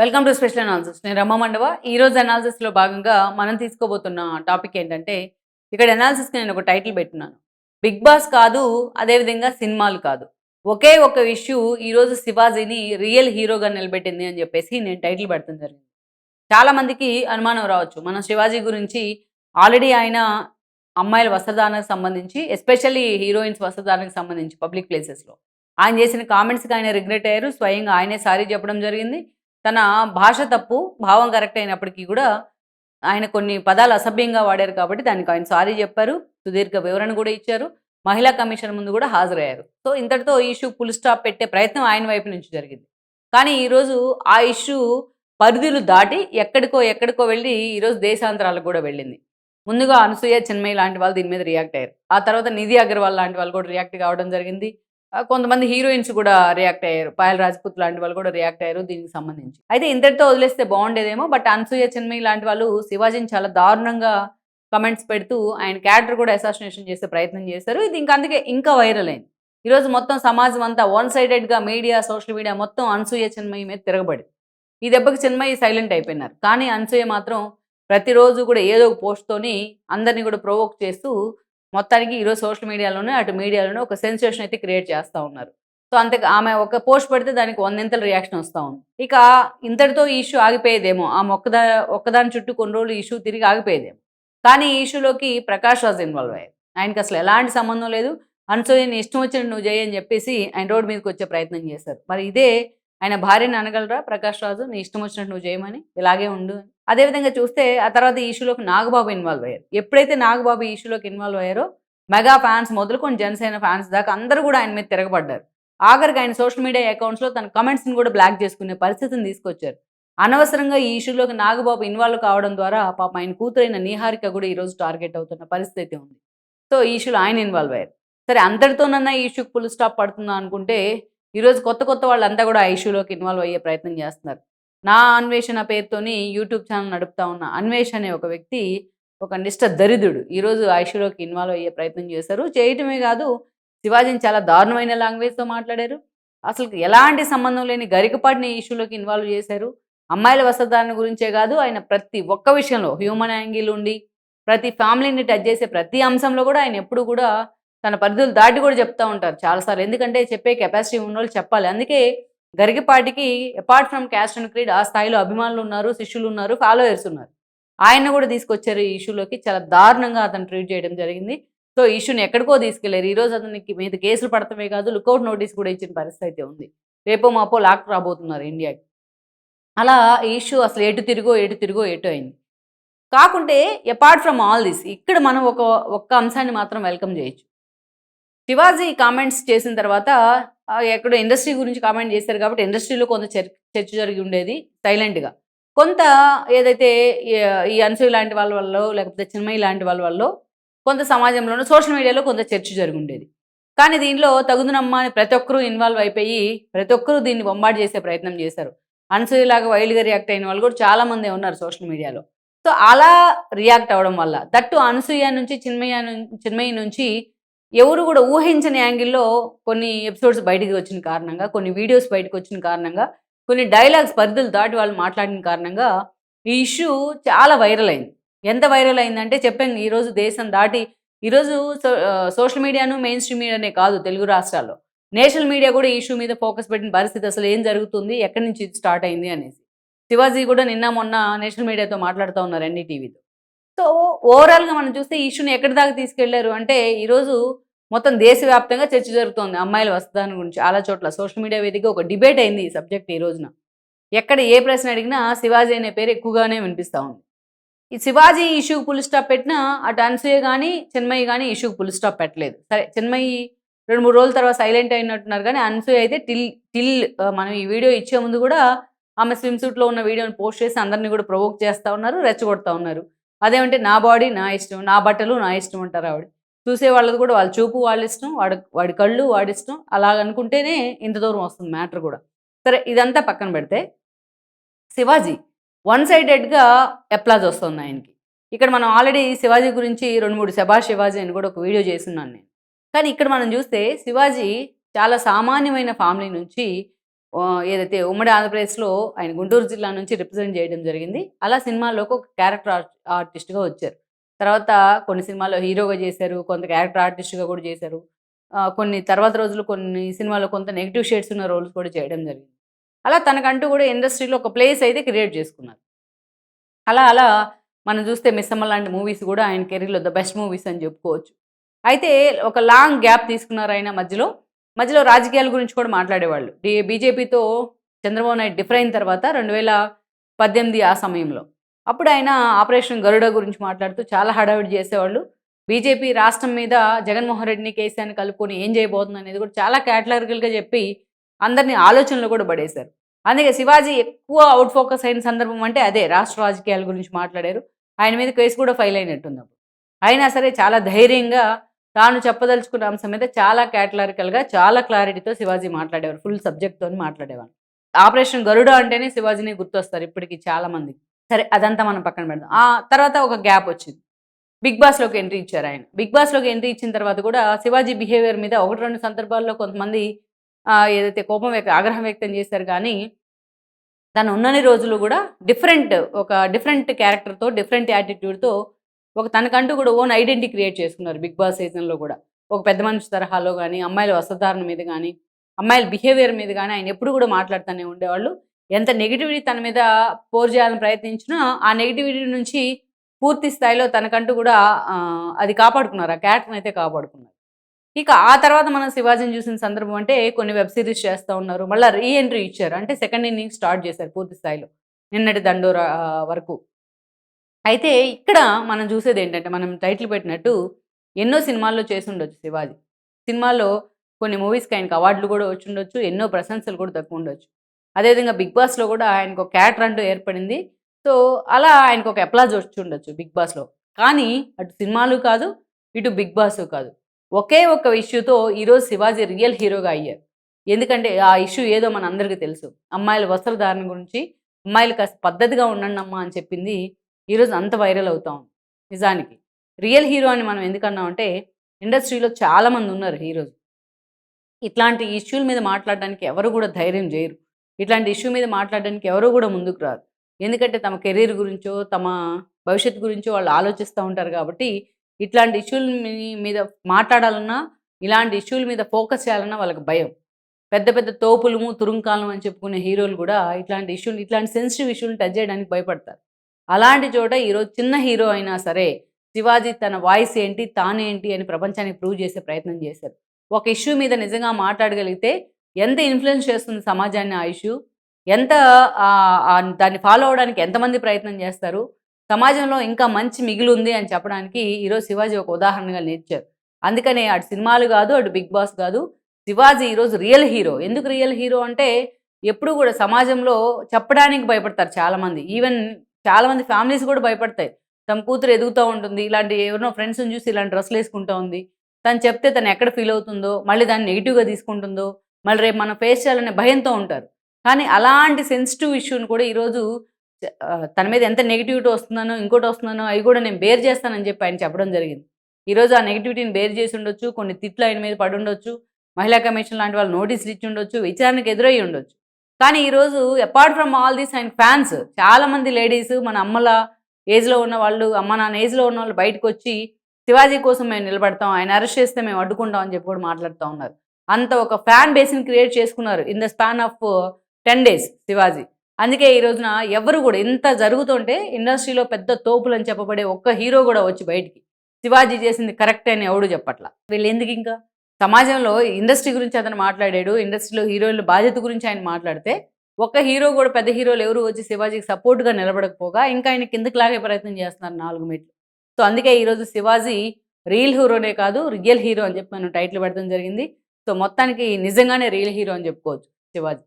Welcome to special analysis నేను రమ్మ మండవ. ఈ రోజు అనాలిసిస్లో భాగంగా మనం తీసుకోబోతున్న టాపిక్ ఏంటంటే ఇక్కడ అనాలిసిస్కి నేను ఒక టైటిల్ పెట్టున్నాను. బిగ్ బాస్ కాదు అదేవిధంగా సినిమాలు కాదు. ఒకే ఒక ఇష్యూ ఈ రోజు శివాజీని రియల్ హీరోగా నిలబెట్టింది అని చెప్పేసి నేను టైటిల్ పెడతాం జరిగింది. చాలా మందికి అనుమానం రావచ్చు. మన శివాజీ గురించి ఆల్రెడీ ఆయన అమ్మాయిల వస్త్రదానానికి సంబంధించి ఎస్పెషల్లీ హీరోయిన్స్ వస్త్రదానానికి సంబంధించి పబ్లిక్ ప్లేసెస్లో ఆయన చేసిన కామెంట్స్కి ఆయన రిగ్రెట్ అయ్యారు. స్వయంగా ఆయనే సారీ చెప్పడం జరిగింది. తన భాష తప్పు భావం కరెక్ట్ అయినప్పటికీ కూడా ఆయన కొన్ని పదాలు అసభ్యంగా వాడారు కాబట్టి దానికి ఆయన సారీ చెప్పారు సుదీర్ఘ వివరణ కూడా ఇచ్చారు మహిళా కమిషన్ ముందు కూడా హాజరయ్యారు. సో ఇంతటితో ఈ ఇష్యూ పుల్ స్టాప్ పెట్టే ప్రయత్నం ఆయన వైపు నుంచి జరిగింది. కానీ ఈరోజు ఆ ఇష్యూ పరిధులు దాటి ఎక్కడికో ఎక్కడికో వెళ్ళి ఈరోజు దేశాంతరాలకు కూడా వెళ్ళింది. ముందుగా అనసూయ చిన్మయ్య లాంటి వాళ్ళు దీని మీద రియాక్ట్ అయ్యారు. ఆ తర్వాత నిధి అగర్వాల్ లాంటి వాళ్ళు కూడా రియాక్ట్ కావడం జరిగింది. కొంతమంది హీరోయిన్స్ కూడా రియాక్ట్ అయ్యారు. పాయల్ రాజ్పుత్ లాంటి వాళ్ళు కూడా రియాక్ట్ అయ్యారు దీనికి సంబంధించి. అయితే ఇంతటితో వదిలేస్తే బాగుండేదేమో బట్ అనసూయ చిన్మయ్య లాంటి వాళ్ళు శివాజీని చాలా దారుణంగా కమెంట్స్ పెడుతూ ఆయన క్యారెక్టర్ కూడా అసాసినేషన్ చేసే ప్రయత్నం చేశారు. ఇది ఇంకా అందుకే ఇంకా వైరల్ అయింది. ఈరోజు మొత్తం సమాజం అంతా వన్ సైడెడ్గా మీడియా సోషల్ మీడియా మొత్తం అనసూయ చిన్మయ్య మీద తిరగబడి. ఈ దెబ్బకి చిన్మయ్య సైలెంట్ అయిపోయినారు. కానీ అనసూయ మాత్రం ప్రతిరోజు కూడా ఏదో ఒక పోస్ట్తోని అందరినీ కూడా ప్రొవోక్ చేస్తూ మొత్తానికి ఈరోజు సోషల్ మీడియాలోనే అటు మీడియాలోనే ఒక సెన్సేషన్ అయితే క్రియేట్ చేస్తూ ఉన్నారు. సో అంతే ఆమె ఒక పోస్ట్ పెడితే దానికి వందెంతల రియాక్షన్ వస్తూ ఉంది. ఇక ఇంతటితో ఈ ఇష్యూ ఆగిపోయేదేమో ఆమె ఒక్కదా ఒక్కదాని చుట్టూ కొన్ని రోజులు ఇష్యూ తిరిగి ఆగిపోయేదేమో. కానీ ఈ ఇష్యూలోకి ప్రకాష్ రాజ్ ఇన్వాల్వ్ అయ్యారు. ఆయనకి అసలు ఎలాంటి సంబంధం లేదు. అనసూయని ఇష్టం వచ్చినట్టు నువ్వు చేయని చెప్పేసి ఆయన రోడ్డు మీదకి వచ్చే ప్రయత్నం చేశారు. మరి ఇదే ఆయన భార్యని అనగలరా? ప్రకాష్ రాజు నీ ఇష్టం వచ్చినట్టు నువ్వు చేయమని ఇలాగే ఉండు అని. అదేవిధంగా చూస్తే ఆ తర్వాత ఈ ఇష్యూలోకి నాగబాబు ఇన్వాల్వ్ అయ్యారు. ఎప్పుడైతే నాగబాబు ఈ ఇష్యూలోకి ఇన్వాల్వ్ అయ్యారో మెగా ఫ్యాన్స్ మొదలుకొని జనసేన ఫ్యాన్స్ దాకా అందరూ కూడా ఆయన మీద తిరగబడ్డారు. ఆఖరికి ఆయన సోషల్ మీడియా అకౌంట్స్లో తన కమెంట్స్ని కూడా బ్లాక్ చేసుకునే పరిస్థితిని తీసుకొచ్చారు. అనవసరంగా ఈ ఇష్యూలోకి నాగబాబు ఇన్వాల్వ్ కావడం ద్వారా పాప ఆయన కూతురైన నిహారిక కూడా ఈరోజు టార్గెట్ అవుతున్న పరిస్థితి ఉంది. సో ఈ ఇష్యూలో ఆయన ఇన్వాల్వ్ అయ్యారు. సరే అంతటితోనన్నా ఈ ఇష్యూకి ఫుల్ స్టాప్ పడుతుందా అనుకుంటే ఈరోజు కొత్త కొత్త వాళ్ళంతా కూడా ఆ ఇష్యూలోకి ఇన్వాల్వ్ అయ్యే ప్రయత్నం చేస్తున్నారు. నా అన్వేషణ పేరుతోని యూట్యూబ్ ఛానల్ నడుపుతా ఉన్న అన్వేష్ అనే ఒక వ్యక్తి ఒక నిష్ట దరిద్రుడు ఈరోజు ఆ ఇన్వాల్వ్ అయ్యే ప్రయత్నం చేశారు. చేయటమే కాదు శివాజీని చాలా దారుణమైన లాంగ్వేజ్తో మాట్లాడారు. అసలు ఎలాంటి సంబంధం లేని గరికపాటిని ఇష్యూలోకి ఇన్వాల్వ్ చేశారు. అమ్మాయిల వస్త్రధారణ గురించే కాదు ఆయన ప్రతి ఒక్క విషయంలో హ్యూమన్ యాంగిల్ ఉండి ప్రతి ఫ్యామిలీని టచ్ చేసే ప్రతి అంశంలో కూడా ఆయన ఎప్పుడు కూడా తన పరిధులు దాటి కూడా చెప్తా ఉంటారు చాలాసార్లు. ఎందుకంటే చెప్పే కెపాసిటీ ఉన్నోళ్ళు చెప్పాలి. అందుకే గరికపాటికి apart from caste and creed ఆ స్థాయిలో అభిమానులు ఉన్నారు శిష్యులు ఉన్నారు ఫాలోయర్స్ ఉన్నారు. ఆయన కూడా తీసుకొచ్చారు ఈ ఇష్యూలోకి చాలా దారుణంగా అతను ట్రీట్ చేయడం జరిగింది. సో ఇష్యూని ఎక్కడికో తీసుకెళ్ళారు. ఈ రోజు అతనికి మీద కేసులు పడటమే కాదు లుకౌట్ నోటీస్ కూడా ఇచ్చిన పరిస్థితి అయితే ఉంది. రేపో మాపో లాక్ రాబోతున్నారు ఇండియాకి. అలా ఈ ఇష్యూ అసలు ఎటు తిరిగో ఎటు తిరిగో ఎటు అయింది. కాకుంటే అపార్ట్ ఫ్రమ్ ఆల్ దిస్ ఇక్కడ మనం ఒక ఒక్క అంశాన్ని మాత్రం వెల్కమ్ చేయొచ్చు. శివాజీ కామెంట్స్ చేసిన తర్వాత ఎక్కడో ఇండస్ట్రీ గురించి కామెంట్ చేశారు కాబట్టి ఇండస్ట్రీలో కొంత చర్- చర్చ జరిగి ఉండేది సైలెంట్గా కొంత ఏదైతే ఈ- అన్సూయ లాంటి వాళ్ళ వల్ల లేకపోతే చిన్మయ్య లాంటి వాళ్ళ వల్ల కొంత సమాజంలోనూ సోషల్ మీడియాలో కొంత చర్చ జరిగి ఉండేది. కానీ దీనిలో తగుదనమ్మా అని ప్రతి ఒక్కరూ ఇన్వాల్వ్ అయిపోయి ప్రతి ఒక్కరూ దీన్ని బొంబాటు చేసే ప్రయత్నం చేశారు. అనసూయలాగా వైల్డ్గా రియాక్ట్ అయిన వాళ్ళు కూడా చాలామంది ఉన్నారు సోషల్ మీడియాలో సో అలా రియాక్ట్ అవ్వడం వల్ల దట్టు అనసూయ నుంచి చిన్మయ్య చిన్మయ్య నుంచి ఎవరు కూడా ఊహించని యాంగిల్లో కొన్ని ఎపిసోడ్స్ బయటికి వచ్చిన కారణంగా కొన్ని వీడియోస్ బయటకు వచ్చిన కారణంగా కొన్ని డైలాగ్స్ పరిధులు దాటి వాళ్ళు మాట్లాడిన కారణంగా ఈ ఇష్యూ చాలా వైరల్ అయింది. ఎంత వైరల్ అయిందంటే చెప్పాను ఈరోజు దేశం దాటి ఈరోజు సో- సోషల్ మీడియాను మెయిన్ స్ట్రీమ్ మీడియానే కాదు తెలుగు రాష్ట్రాల్లో. నేషనల్ మీడియా కూడా ఈ ఇష్యూ మీద ఫోకస్ పెట్టిన పరిస్థితి అసలు ఏం జరుగుతుంది ఎక్కడి నుంచి స్టార్ట్ అయింది అనేసి. శివాజీ కూడా నిన్న మొన్న నేషనల్ మీడియాతో మాట్లాడుతూ ఉన్నారు ఎన్డీటీవీతో. సో ఓవరాల్గా మనం చూస్తే ఈ ఇష్యూని ఎక్కడి దాకా తీసుకెళ్ళారు అంటే ఈరోజు మొత్తం దేశవ్యాప్తంగా చర్చ జరుగుతోంది. అమ్మాయిల వస్త్రదానం గురించి చాలా చోట్ల. సోషల్ మీడియా వేదిక ఒక డిబేట్ అయింది ఈ సబ్జెక్ట్ ఈ రోజున. ఎక్కడ ఏ ప్రశ్న అడిగినా శివాజీ అనే పేరు ఎక్కువగానే వినిపిస్తూ ఉంది. ఈ శివాజీ ఇష్యూకి పుల్ స్టాప్ పెట్టినా అటు అనసూయ కానీ చిన్మయ్య కానీ ఇష్యూకి పుల్ స్టాప్ పెట్టలేదు. సరే చిన్మయ్యి రెండు మూడు రోజుల తర్వాత సైలెంట్ అయినట్టున్నారు కానీ అనసూయ అయితే టిల్ టిల్ మనం ఈ వీడియో ఇచ్చే ముందు కూడా ఆమె స్విమ్ సూట్లో ఉన్న వీడియోని పోస్ట్ చేసి అందరినీ కూడా ప్రొవోక్ చేస్తూ ఉన్నారు రెచ్చగొడతా ఉన్నారు. అదేమంటే నా బాడీ నా ఇష్టం నా బట్టలు నా ఇష్టం అంటారు ఆవిడ. చూసే వాళ్ళది కూడా వాళ్ళ చూపు వాళ్ళ ఇష్టం వాడి వాడి కళ్ళు వాడి ఇష్టం అలాగ అనుకుంటేనే ఇంత దూరం వస్తుంది మ్యాటర్ కూడా. సరే ఇదంతా పక్కన పెడితే శివాజీ వన్ సైడెడ్గా అప్లాజ్ వస్తుంది ఆయనకి. ఇక్కడ మనం ఆల్రెడీ శివాజీ గురించి రెండు మూడు శభాష్ శివాజీ అని కూడా ఒక వీడియో చేస్తున్నాను నేను. కానీ ఇక్కడ మనం చూస్తే శివాజీ చాలా సామాన్యమైన ఫ్యామిలీ నుంచి ఏదైతే ఉమ్మడి ఆంధ్రప్రదేశ్లో ఆయన గుంటూరు జిల్లా నుంచి రిప్రజెంట్ చేయడం జరిగింది. అలా సినిమాల్లోకి ఒక క్యారెక్టర్ ఆర్టిస్ట్గా వచ్చారు. తర్వాత కొన్ని సినిమాల్లో హీరోగా చేశారు కొంత క్యారెక్టర్ ఆర్టిస్ట్గా కూడా చేశారు. కొన్ని తర్వాత రోజులు కొన్ని సినిమాల్లో కొంత నెగిటివ్ షేడ్స్ ఉన్న రోల్స్ కూడా చేయడం జరిగింది. అలా తనకంటూ కూడా ఇండస్ట్రీలో ఒక ప్లేస్ అయితే క్రియేట్ చేసుకున్నారు. అలా అలా మనం చూస్తే మిస్సమ్మ లాంటి మూవీస్ కూడా ఆయన కెరీర్లో ద బెస్ట్ మూవీస్ అని చెప్పుకోవచ్చు. అయితే ఒక లాంగ్ గ్యాప్ తీసుకున్నారు ఆయన మధ్యలో. మధ్యలో రాజకీయాల గురించి కూడా మాట్లాడేవాళ్ళు. బీజేపీతో చంద్రబాబు నాయుడు డిఫర్ అయిన తర్వాత రెండు వేల పద్దెనిమిది ఆ సమయంలో. అప్పుడు ఆయన ఆపరేషన్ గరుడ గురించి మాట్లాడుతూ చాలా హడావిడి చేసేవాళ్ళు. బీజేపీ రాష్ట్రం మీద జగన్మోహన్ రెడ్డిని కేసీఆర్ని కలుపుకొని ఏం చేయబోతుంది అనేది కూడా చాలా క్యాటలరికల్గా చెప్పి అందరినీ ఆలోచనలో కూడా పడేశారు. అందుకే శివాజీ ఎక్కువ అవుట్ ఫోకస్ అయిన సందర్భం అంటే అదే రాష్ట్ర రాజకీయాల గురించి మాట్లాడారు. ఆయన మీద కేసు కూడా ఫైల్ అయినట్టుంది అప్పుడు. అయినా సరే చాలా ధైర్యంగా తాను చెప్పదలుచుకున్న అంశం మీద చాలా క్యాటలారికల్గా చాలా క్లారిటీతో శివాజీ మాట్లాడేవారు. ఫుల్ సబ్జెక్ట్తో మాట్లాడేవారు ఆపరేషన్ గరుడ అంటేనే శివాజీని గుర్తొస్తారు ఇప్పటికి చాలా మంది. సరే అదంతా మనం పక్కన పెడదాం. ఆ తర్వాత ఒక గ్యాప్ వచ్చింది. బిగ్ బాస్లోకి ఎంట్రీ ఇచ్చారు ఆయన. బిగ్ బాస్లోకి ఎంట్రీ ఇచ్చిన తర్వాత కూడా శివాజీ బిహేవియర్ మీద ఒకటి రెండు సందర్భాల్లో కొంతమంది ఏదైతే కోపం వ్యక్త ఆగ్రహం వ్యక్తం చేశారు కానీ తను ఉన్నన్ని రోజులు కూడా డిఫరెంట్ ఒక డిఫరెంట్ క్యారెక్టర్తో డిఫరెంట్ యాటిట్యూడ్తో ఒక తనకంటూ కూడా ఓన్ ఐడెంటిటీ క్రియేట్ చేసుకున్నారు బిగ్ బాస్ సీజన్లో కూడా. ఒక పెద్ద మనిషి తరహాలో కానీ అమ్మాయిల వస్త్రధారణ మీద కానీ అమ్మాయిల బిహేవియర్ మీద కానీ ఆయన ఎప్పుడు కూడా మాట్లాడుతూనే ఉండేవాళ్ళు. ఎంత నెగిటివిటీ తన మీద పోర్ చేయాలని ప్రయత్నించినా ఆ నెగిటివిటీ నుంచి పూర్తి స్థాయిలో తనకంటూ కూడా అది కాపాడుకున్నారు. ఆ క్యారెక్టర్ని అయితే కాపాడుకున్నారు. ఇక ఆ తర్వాత మనం శివాజీని చూసిన సందర్భం అంటే కొన్ని వెబ్ సిరీస్ చేస్తూ ఉన్నారు. మళ్ళీ రీ ఎంట్రీ ఇచ్చారు. అంటే సెకండ్ ఇన్నింగ్ స్టార్ట్ చేశారు పూర్తి స్థాయిలో. నిన్నటి దండోరా వరకు. అయితే ఇక్కడ మనం చూసేది ఏంటంటే మనం టైటిల్ పెట్టినట్టు ఎన్నో సినిమాల్లో చేసి ఉండొచ్చు శివాజీ. సినిమాల్లో కొన్ని మూవీస్కి ఆయనకు అవార్డులు కూడా వచ్చి ఉండొచ్చు ఎన్నో ప్రశంసలు కూడా తక్కువ ఉండొచ్చు అదేవిధంగా బిగ్ బాస్లో కూడా ఆయనకు ఒక క్యారెక్టర్ అంటూ ఏర్పడింది. సో అలా ఆయనకు ఒక అప్లాజ్ వచ్చి ఉండొచ్చు బిగ్ బాస్లో. కానీ అటు సినిమాలు కాదు ఇటు బిగ్ బాస్ కాదు. ఒకే ఒక్క ఇష్యూతో ఈరోజు శివాజీ రియల్ హీరోగా అయ్యారు. ఎందుకంటే ఆ ఇష్యూ ఏదో మన అందరికీ తెలుసు. అమ్మాయిల వస్త్రధారణ గురించి అమ్మాయిలు కాస్త పద్ధతిగా ఉండండి అమ్మా అని చెప్పింది ఈరోజు అంత వైరల్ అవుతా. ఉంది నిజానికి. రియల్ హీరో అని మనం ఎందుకన్నామంటే ఇండస్ట్రీలో చాలామంది ఉన్నారు హీరోస్. ఇట్లాంటి ఇష్యూల మీద మాట్లాడడానికి ఎవరు కూడా ధైర్యం చేయరు. ఇట్లాంటి ఇష్యూ మీద మాట్లాడడానికి ఎవరు కూడా ముందుకు రారు. ఎందుకంటే తమ కెరీర్ గురించో తమ భవిష్యత్ గురించో వాళ్ళు ఆలోచిస్తూ ఉంటారు కాబట్టి ఇట్లాంటి ఇష్యూల మీద మాట్లాడాలన్నా ఇలాంటి ఇష్యూల మీద ఫోకస్ చేయాలన్నా వాళ్ళకి భయం. పెద్ద పెద్ద తోపులము తురుంకాలం అని చెప్పుకునే హీరోలు కూడా ఇట్లాంటి ఇష్యూలు ఇట్లాంటి సెన్సిటివ్ ఇష్యూలు టచ్ చేయడానికి భయపడతారు. అలాంటి చోట ఈరోజు చిన్న హీరో అయినా సరే శివాజీ తన వాయిస్ ఏంటి తానేంటి అని ప్రపంచానికి ప్రూవ్ చేసే ప్రయత్నం చేశారు. ఒక ఇష్యూ మీద నిజంగా మాట్లాడగలిగితే ఎంత ఇన్ఫ్లుయెన్స్ చేస్తుంది సమాజాన్ని ఆ ఇష్యూ ఎంత దాన్ని ఫాలో అవడానికి ఎంతమంది ప్రయత్నం చేస్తారు? సమాజంలో ఇంకా మంచి మిగిలి ఉంది అని చెప్పడానికి ఈరోజు శివాజీ ఒక ఉదాహరణగా నేర్చారు అందుకనే అటు సినిమాలు కాదు అటు బిగ్ బాస్ కాదు శివాజీ ఈరోజు రియల్ హీరో. ఎందుకు రియల్ హీరో అంటే ఎప్పుడు కూడా సమాజంలో చెప్పడానికి భయపడతారు చాలామంది. ఈవెన్ చాలామంది ఫ్యామిలీస్ కూడా భయపడతాయి. తమ కూతురు ఎదుగుతూ ఉంటుంది. ఇలాంటి ఎవరినో ఫ్రెండ్స్ని చూసి ఇలాంటి డ్రెస్సులు వేసుకుంటూ ఉంది. తను చెప్తే తను ఎక్కడ ఫీల్ అవుతుందో మళ్ళీ దాన్ని నెగిటివ్గా తీసుకుంటుందో మళ్ళీ రేపు మనం ఫేస్ చేయాలనే భయంతో ఉంటారు. కానీ అలాంటి సెన్సిటివ్ ఇష్యూని కూడా ఈరోజు తన మీద ఎంత నెగిటివిటీ వస్తుందనో ఇంకోటి వస్తుందనో అవి కూడా నేను బేర్ చేస్తానని చెప్పి ఆయన చెప్పడం జరిగింది. ఈరోజు ఆ నెగిటివిటీని బేర్ చేసి ఉండొచ్చు కొన్ని తిట్లు ఆయన మీద పడి ఉండొచ్చు మహిళా కమిషన్ లాంటి వాళ్ళు నోటీసులు ఇచ్చి ఉండొచ్చు విచారణకు ఎదురయ్యి ఉండొచ్చు. కానీ ఈరోజు apart from all these and fans చాలామంది లేడీస్ మన అమ్మల ఏజ్లో ఉన్న వాళ్ళు అమ్మ నాన్న ఏజ్లో ఉన్న వాళ్ళు బయటకు వచ్చి శివాజీ కోసం మేము నిలబడతాం ఆయన అరెస్ట్ చేస్తే మేము అడ్డుకుంటాం అని చెప్పి కూడా మాట్లాడుతూ ఉన్నారు. అంత ఒక ఫ్యాన్ బేస్ని క్రియేట్ చేసుకున్నారు in the span of ten days Shivaji. అందుకే ఈ రోజున ఎవరు కూడా ఇంత జరుగుతుంటే ఇండస్ట్రీలో పెద్ద తోపులు అని చెప్పబడే ఒక్క హీరో కూడా వచ్చి బయటికి. శివాజీ చేసింది కరెక్ట్ అని ఎవడు చెప్పట్ల? వీళ్ళు ఎందుకు ఇంకా? సమాజంలో ఇండస్ట్రీ గురించి అతను మాట్లాడాడు ఇండస్ట్రీలో హీరోయిన్ల బాధ్యత గురించి ఆయన మాట్లాడితే ఒక్క హీరో కూడా పెద్ద హీరోలు ఎవరు వచ్చి శివాజీకి సపోర్ట్గా నిలబడకపోగా ఇంకా ఆయన కిందకి లాగే ప్రయత్నం చేస్తున్నారు నాలుగు మెట్లు. సో అందుకే ఈరోజు శివాజీ రియల్ హీరోనే కాదు రియల్ హీరో అని చెప్పి మనం టైటిల్ పెడతాం జరిగింది. సో మొత్తానికి నిజంగానే రియల్ హీరో అని చెప్పుకోవచ్చు శివాజీ.